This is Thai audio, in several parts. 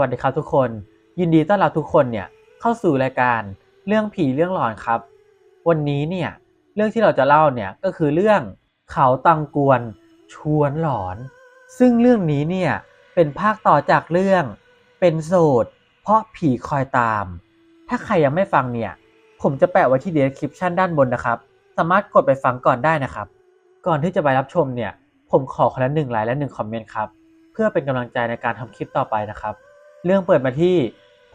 วัสดีครับทุกคน ยินดีต้อนรับทุกคนเนี่ยเข้าสู่รายการเรื่องผีเรื่องหลอนครับ วันนี้เนี่ยเรื่องที่เราจะเล่าเนี่ยก็คือเรื่องเขาตังกวนชวนหลอน ซึ่งเรื่องนี้เนี่ยเป็นภาคต่อจากเรื่อง เป็นโสด เพราะผีคอยตาม ถ้าใครยังไม่ฟังเนี่ย ผมจะแปะไว้ที่ description ด้านบนนะครับ สามารถกดไปฟังก่อนได้นะครับ ก่อนที่จะไปรับชมเนี่ย ผมขอคนละหนึ่งไลค์และหนึ่งคอมเมนต์ครับ เพื่อเป็นกำลังใจในการทำคลิปต่อไปนะครับ เรื่องเปิดมาที่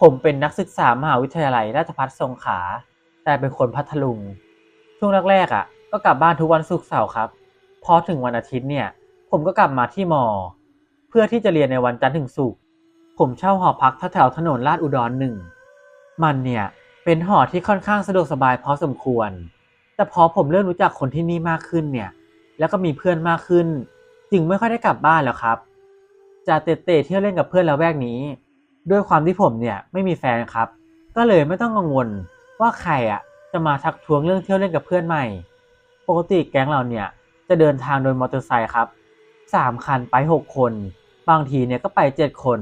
ผมเป็นนักศึกษามหาวิทยาลัยราชภัฏสงขลาแต่เป็นคนพัทลุง ช่วงแรกๆอะ ก็กลับบ้านทุกวันศุกร์เสาร์ครับ พอถึงวันอาทิตย์เนี่ย ผมก็กลับมาที่มอ เพื่อที่จะเรียนในวันจันทร์ถึงศุกร์ผมเช่าหอพักแถวถนนลาดอุดรหนึ่งมันเนี่ยเป็นหอที่ค่อนข้างสะดวกสบายพอสมควร แต่พอผมเริ่มรู้จักคนที่นี่มากขึ้นเนี่ย แล้วก็มีเพื่อนมากขึ้น จึงไม่ค่อยได้กลับบ้านแล้วครับ จะเตะๆเที่ยวเล่นกับเพื่อนละแวกนี้ ด้วยความที่ผมเนี่ยไม่มีแฟนครับ ก็เลยไม่ต้องกังวลว่าใครอะจะมาทักทวงเรื่องเที่ยวเล่นกับเพื่อนใหม่ ปกติแก๊งเราเนี่ยจะเดินทางโดยมอเตอร์ไซค์ครับสามคันไปหกคน บางทีเนี่ยก็ไปเจ็ดคน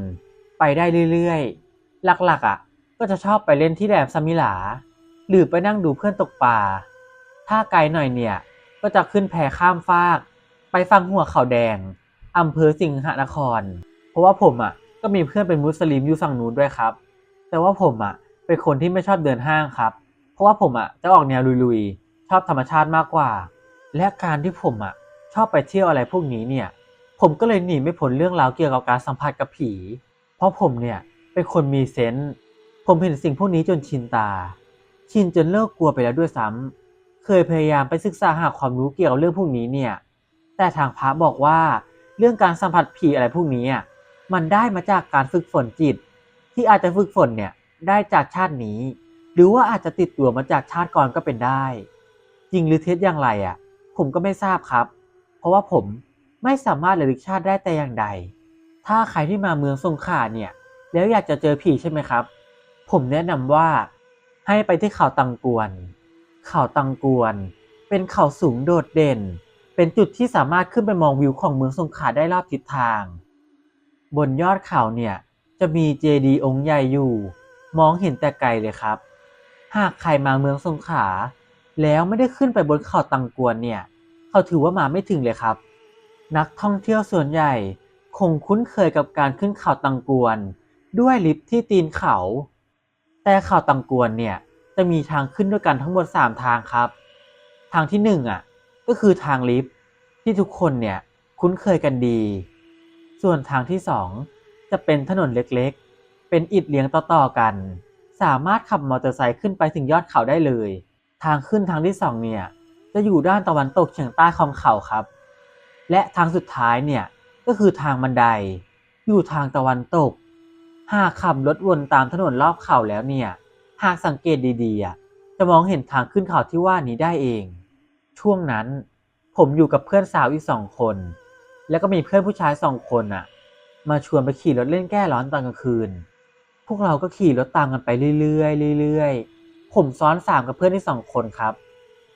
ไปได้เรื่อยๆ หลักๆอะก็จะชอบไปเล่นที่แหลมสมิลา หรือไปนั่งดูเพื่อนตกปลา ถ้าไกลหน่อยเนี่ย ก็จะขึ้นแพข้ามฟาก ไปฟังหัวเขาแดงอำเภอสิงหนคร เพราะว่าผมอะ ก็มีเพื่อนเป็นมุสลิมอยู่ฝั่งนู้นด้วยครับ แต่ว่าผมอะเป็นคนที่ไม่ชอบเดินห้างครับ เพราะว่าผมอะจะออกแนวลุยๆ ชอบธรรมชาติมากกว่า และการที่ผมอะชอบไปเที่ยวอะไรพวกนี้เนี่ย ผมก็เลยหนีไม่พ้นเรื่องราวเกี่ยวกับการสัมผัสกับผี เพราะผมเนี่ยเป็นคนมีเซนส์ผมเห็นสิ่งพวกนี้จนชินตา ชินจนเลิกกลัวไปแล้วด้วยซ้ำเคยพยายามไปศึกษาหาความรู้เกี่ยวกับเรื่องพวกนี้เนี่ย แต่ทางพระบอกว่าเรื่องการสัมผัสผีอะไรพวกนี้อะ มันได้มาจากการฝึกฝนจิต ที่อาจจะฝึกฝนเนี่ยได้จากชาตินี้ หรือว่าอาจจะติดตัวมาจากชาติก่อนก็เป็นได้ จริงหรือเท็จอย่างไรอะ ผมก็ไม่ทราบครับ เพราะว่าผมไม่สามารถระลึกชาติได้แต่อย่างใด ถ้าใครที่มาเมืองสงขลาเนี่ย แล้วอยากจะเจอผีใช่ไหมครับ ผมแนะนำว่าให้ไปที่เขาตังกวน เขาตังกวน เป็นเขาสูงโดดเด่น เป็นจุดที่สามารถขึ้นไปมองวิวของเมืองสงขลาได้รอบทิศทาง บนยอดเขาเนี่ย จะมีเจดีย์องค์ใหญ่อยู่ มองเห็นแต่ไกลเลยครับ หากใครมาเมืองสงขลาแล้วไม่ได้ขึ้นไปบนเขาตังกวนเนี่ย เขาถือว่ามาไม่ถึงเลยครับ นักท่องเที่ยวส่วนใหญ่คงคุ้นเคยกับการขึ้นเขาตังกวน ด้วยลิฟต์ที่ตีนเขา แต่เขาตังกวนเนี่ยจะมีทางขึ้นด้วยกันทั้งหมด 3 ทางครับ ทางที่1อะก็คือทางลิฟต์ที่ทุกคนเนี่ยคุ้นเคยกันดี ส่วนทางที่ 2 จะเป็นถนนเล็กๆ เป็นอิฐเลี้ยงต่อๆกัน สามารถขับมอเตอร์ไซค์ขึ้นไปถึงยอดเขาได้เลย ทางขึ้นทางที่ 2 เนี่ย จะอยู่ด้านตะวันตกเฉียงใต้ของเขาครับ และทางสุดท้ายเนี่ย ก็คือทางบันได อยู่ทางตะวันตก หากขับรถวนตามถนนรอบเขาแล้วเนี่ย หากสังเกตดีๆ จะมองเห็นทางขึ้นเขาที่ว่านี้ได้เอง ช่วงนั้นผมอยู่กับเพื่อนสาวอีกสองคน แล้วก็มีเพื่อนผู้ชายสองคนอะมาชวนไปขี่รถเล่นแก้ร้อนตอนกลางคืน พวกเราก็ขี่รถตามกันไปเรื่อยๆเรื่อยๆ ผมซ้อนสามกับเพื่อนที่สองคนครับ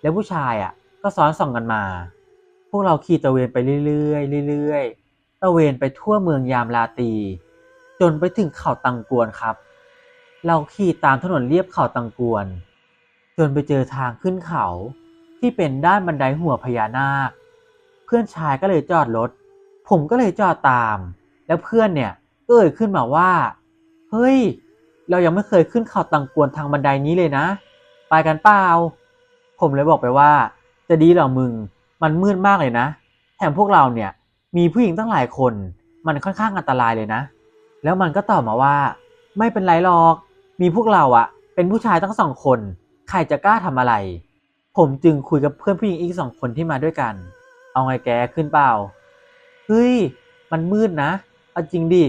แล้วผู้ชายอะก็ซ้อนสองกันมา พวกเราขี่ตะเวนไปเรื่อยๆเรื่อยๆ ตะเวนไปทั่วเมืองยามลาตี จนไปถึงเขาตังกวนครับ เราขี่ตามถนนเลียบเขาตังกวน จนไปเจอทางขึ้นเขาที่เป็นด้านบันไดหัวพญานาค เพื่อนชายก็เลยจอดรถ ผมก็เลยจอดตาม แล้วเพื่อนเนี่ยก็เอ่ยขึ้นมาว่า เฮ้ย เรายังไม่เคยขึ้นเขาตังกวนทางบันไดนี้เลยนะ ไปกันเปล่า ผมเลยบอกไปว่า จะดีหรอมึง มันมืดมากเลยนะ แถมพวกเราเนี่ยมีผู้หญิงตั้งหลายคน มันค่อนข้างอันตรายเลยนะ แล้วมันก็ตอบมาว่า ไม่เป็นไรหรอก มีพวกเราอะเป็นผู้ชายทั้งสองคน ใครจะกล้าทำอะไร ผมจึงคุยกับเพื่อนผู้หญิงอีกสองคนที่มาด้วยกัน เอาไงแกขึ้นเปล่า ฮ้ย มันมืดนะ เอาจริงดิ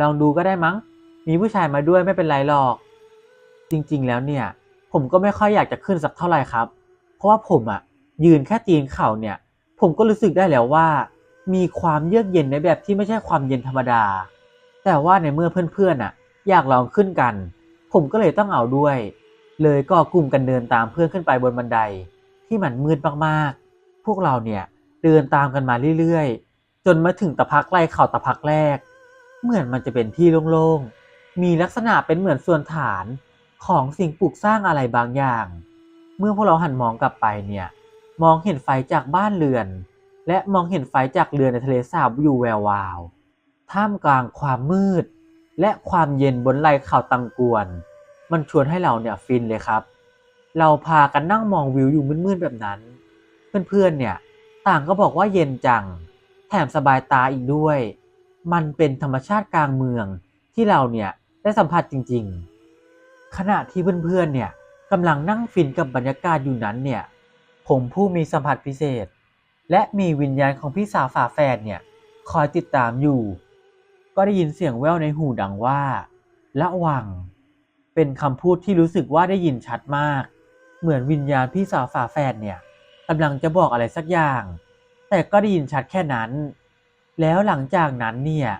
ลองดูก็ได้มั้ง มีผู้ชายมาด้วยไม่เป็นไรหรอก จริง ๆ แล้วเนี่ย ผมก็ไม่ค่อยอยากจะขึ้นสักเท่าไหร่ครับ เพราะว่าผมอะยืนแค่ตีนเข่าเนี่ย ผมก็รู้สึกได้แล้วว่า มีความเยือกเย็นในแบบที่ไม่ใช่ความเย็นธรรมดา แต่ว่าในเมื่อเพื่อนๆอะอยากลองขึ้นกัน ผมก็เลยต้องเอาด้วย เลยก็กลุ่มกันเดินตามเพื่อนขึ้นไปบนบันไดที่มันมืดมากๆ พวกเราเนี่ย เดินตามกันมาเรื่อยๆ จนมาถึงตะพักไล่เข่าตะพักแรก เหมือนมันจะเป็นที่โล่งๆ มีลักษณะเป็นเหมือนส่วนฐานของสิ่งปลูกสร้างอะไรบางอย่าง เมื่อพวกเราหันมองกลับไปเนี่ย มองเห็นไฟจากบ้านเรือน และมองเห็นไฟจากเรือในทะเลสาบอยู่แวววาว ท่ามกลางความมืด และความเย็นบนไหล่เข่าตังกวน มันชวนให้เราเนี่ยฟินเลยครับ เราพากันนั่งมองวิวอยู่มืดๆแบบนั้น เพื่อนๆเนี่ย ต่างก็บอกว่าเย็นจัง แถมสบายตาอีกด้วย มันเป็นธรรมชาติกลางเมืองที่เราเนี่ยได้สัมผัสจริง ๆ ขณะที่เพื่อนๆเนี่ยกำลังนั่งฟินกับบรรยากาศอยู่นั้นเนี่ย ผมผู้มีสัมผัสพิเศษ และมีวิญญาณของพี่สาวฝาแฝดเนี่ยคอยติดตามอยู่ ก็ได้ยินเสียงแว่วในหูดังว่า ระวัง เป็นคำพูดที่รู้สึกว่าได้ยินชัดมาก เหมือนวิญญาณพี่สาวฝาแฝดเนี่ย กำลังจะบอกอะไรสักอย่าง แต่ก็ได้ยินชัดแค่นั้น แล้วหลังจากนั้นเนี่ย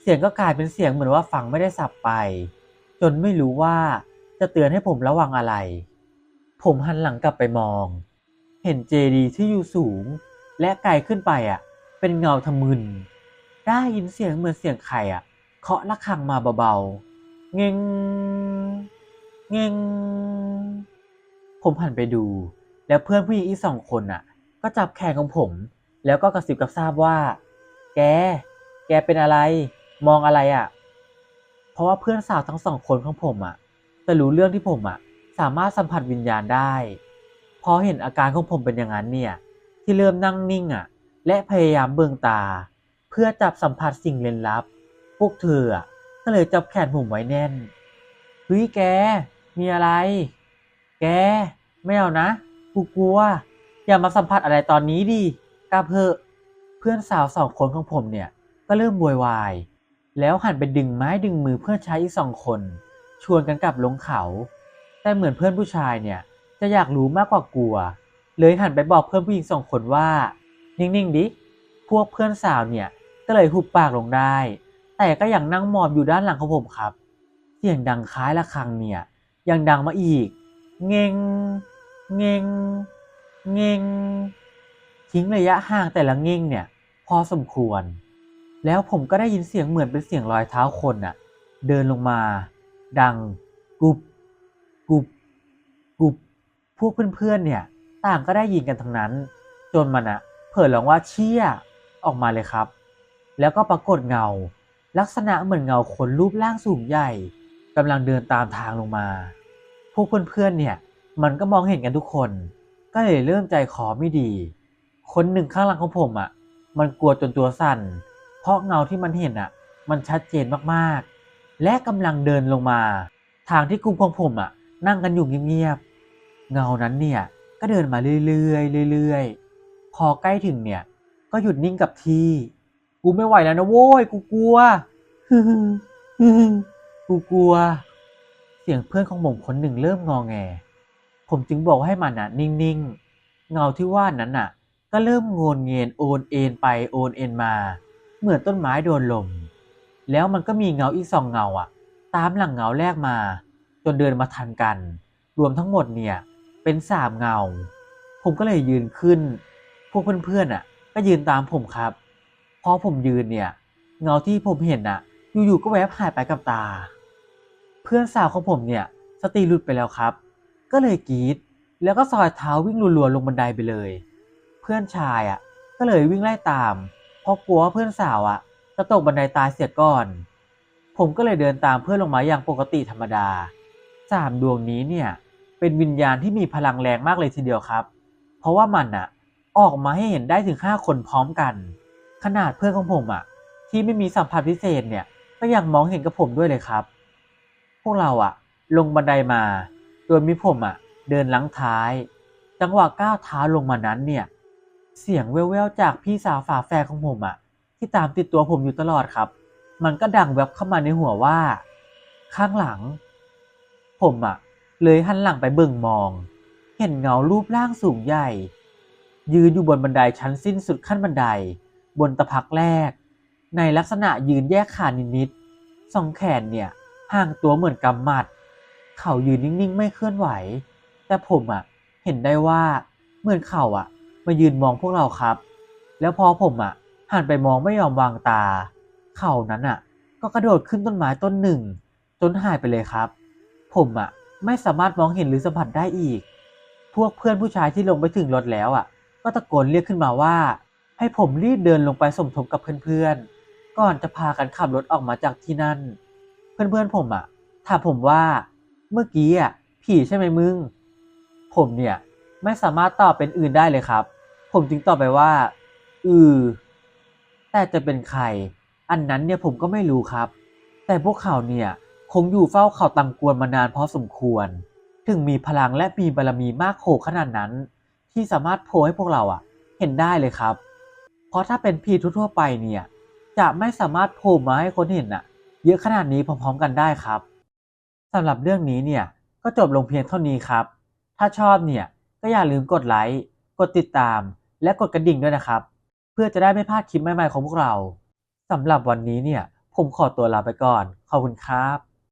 เสียงก็กลายเป็นเสียงเหมือนว่าฟังไม่ได้สับไป จนไม่รู้ว่าจะเตือนให้ผมระวังอะไร ผมหันหลังกลับไปมอง เห็นเจดีย์ที่อยู่สูง และไกลขึ้นไปอะ เป็นเงาทะมึน ได้ยินเสียงเหมือนเสียงใครอะ เคาะระฆังมาเบาๆ เงงเงงผมหันไปดู แล้วเพื่อนผู้หญิงอีกสองคนอะ ก็จับแขนของผม แล้วก็กระซิบกับทราบว่า แก แกเป็นอะไร มองอะไรอะ เพราะว่าเพื่อนสาวทั้งสองคนของผมอะจะรู้เรื่องที่ผมอะ สามารถสัมผัสวิญญาณได้พอเห็นอาการของผมเป็นอย่างนั้นเนี่ย ที่เริ่มนั่งนิ่งอะ และพยายามเบิ่งตา เพื่อจับสัมผัสสิ่งลึกลับ พวกเธออะก็เลยจับแขนผมไว้แน่นเฮ้ยแก มีอะไร แก ไม่เอานะ กูกลัว อย่ามาสัมผัสอะไรตอนนี้ดิกลับเพอเพื่อนสาวสองคนของผมเนี่ย ก็เริ่มโวยวาย แล้วหันไปดึงไม้ดึงมือเพื่อนชายอีกสองคน ชวนกันกลับลงเขา แต่เหมือนเพื่อนผู้ชายเนี่ย จะอยากรู้มากกว่ากลัว เลยหันไปบอกเพื่อนผู้หญิงสองคนว่า นิ่งๆดิ พวกเพื่อนสาวเนี่ย ก็เลยหุบปากลงได้ แต่ก็ยังนั่งมอบอยู่ด้านหลังของผมครับ เสียงดังคล้ายระฆังเนี่ย ยังดังมาอีก เงง เงงเงงทิ้งระยะห่างแต่ละเง่งเนี่ย พอสมควร แล้วผมก็ได้ยินเสียงเหมือนเป็นเสียงรอยเท้าคนน่ะ เดินลงมา ดัง กุบ กุบ กุบ พวกเพื่อนๆเนี่ย ต่างก็ได้ยินกันทั้งนั้น จนมันอะเผยร้องว่าเชี่ยออกมาเลยครับ แล้วก็ปรากฏเงา ลักษณะเหมือนเงาคนรูปร่างสูงใหญ่กำลังเดินตามทางลงมา พวกเพื่อนๆเนี่ย มันก็มองเห็นกันทุกคน ก็เลยเริ่มใจคอไม่ดี คนหนึ่งข้างหลังของผมอะ มันกลัวจนตัวสั่น เพราะเงาที่มันเห็นอะ มันชัดเจนมากๆ และกำลังเดินลงมา ทางที่กลุ่มของผมอะ นั่งกันอยู่เงียบๆ เงานั้นเนี่ย ก็เดินมาเรื่อยๆเรื่อยๆ พอใกล้ถึงเนี่ย ก็หยุดนิ่งกับที่ กูไม่ไหวแล้วนะโว้ย กูกลัวฮึฮึกูกลัว เสียงเพื่อนของผมคนหนึ่งเริ่มงอแง ผมจึงบอกให้มันอะ นิ่งๆ เงาที่ว่านั้นอะ ก็เริ่มงนเงียนโอนเอ็นไปโอนเอ็นมา เหมือนต้นไม้โดนลม แล้วมันก็มีเงาอีกสองเงาอะ ตามหลังเงาแรกมา จนเดินมาทันกัน รวมทั้งหมดเนี่ย เป็นสามเงา ผมก็เลยยืนขึ้น พวกเพื่อนๆอะ ก็ยืนตามผมครับ พอผมยืนเนี่ย เงาที่ผมเห็นอะ อยู่ๆก็แวบหายไปกับตา เพื่อนสาวของผมเนี่ย สติหลุดไปแล้วครับ ก็เลยกรีดแล้วก็ซอยเท้าวิ่งรัวๆลงบันไดไปเลย เพื่อนชายอะ ก็เลยวิ่งไล่ตาม เพราะกลัวว่าเพื่อนสาวอะจะตกบันไดตายเสียก่อน ผมก็เลยเดินตามเพื่อนลงมาอย่างปกติธรรมดาสามดวงนี้เนี่ย เป็นวิญญาณที่มีพลังแรงมากเลยทีเดียวครับ เพราะว่ามันอะ ออกมาให้เห็นได้ถึงห้าคนพร้อมกัน ขนาดเพื่อนของผมอะ ที่ไม่มีสัมผัสพิเศษเนี่ย ก็ยังมองเห็นกับผมด้วยเลยครับ พวกเราอะ ลงบันไดมา โดยมีผมอะ เดินลังท้าย จังหวะก้าวเท้าลงมานั้นเนี่ย เสียงแว่วๆจากพี่สาวฝาแฝดของผมอะ ที่ตามติดตัวผมอยู่ตลอดครับ มันก็ดังแวบเข้ามาในหัวว่า ข้างหลัง ผมอะ เลยหันหลังไปเบิ่งมอง เห็นเงารูปร่างสูงใหญ่ ยืนอยู่บนบันไดชั้นสิ้นสุดขั้นบันได บนตะพักแรก ในลักษณะยืนแยกขานิดๆสองแขนเนี่ยห่างตัวเหมือนกำมัด เขายืนนิ่งๆ ไม่เคลื่อนไหว แต่ผมอะ เห็นได้ว่าเหมือนเขาอะ มายืนมองพวกเราครับ แล้วพอผมอะหันไปมองไม่ยอมวางตา เขานั้นอะ ก็กระโดดขึ้นต้นไม้ต้นหนึ่ง จนหายไปเลยครับ ผมอะไม่สามารถมองเห็นหรือสัมผัสได้อีก พวกเพื่อนผู้ชายที่ลงไปถึงรถแล้วอะ ก็ตะโกนเรียกขึ้นมาว่า ให้ผมรีบเดินลงไปสมทบกับเพื่อนๆก่อนจะพากันขับรถออกมาจากที่นั่น เพื่อนๆผมอะถามผมว่า เมื่อกี้อะผีใช่ไหมมึง ผมเนี่ย ไม่สามารถตอบเป็นอื่นได้เลยครับ ผมจึงตอบไปว่า อือ แต่จะเป็นใคร อันนั้นเนี่ยผมก็ไม่รู้ครับ แต่พวกเขาเนี่ย คงอยู่เฝ้าเขาตังกวนมานานพอสมควร ถึงมีพลังและมีบารมีมากโขขนาดนั้น ที่สามารถโผล่ให้พวกเราอะ เห็นได้เลยครับ เพราะถ้าเป็นผีทั่วๆไปเนี่ย จะไม่สามารถโผล่มาให้คนเห็นอะ เยอะขนาดนี้พร้อมๆกันได้ครับ สำหรับเรื่องนี้เนี่ยก็จบลงเพียงเท่านี้ครับ ถ้าชอบเนี่ยก็อย่าลืมกดไลค์กดติดตาม และกดกระดิ่งด้วยนะครับ เพื่อจะได้ไม่พลาดคลิปใหม่ๆของพวกเราสำหรับวันนี้เนี่ยผมขอตัวลาไปก่อน ขอบคุณครับ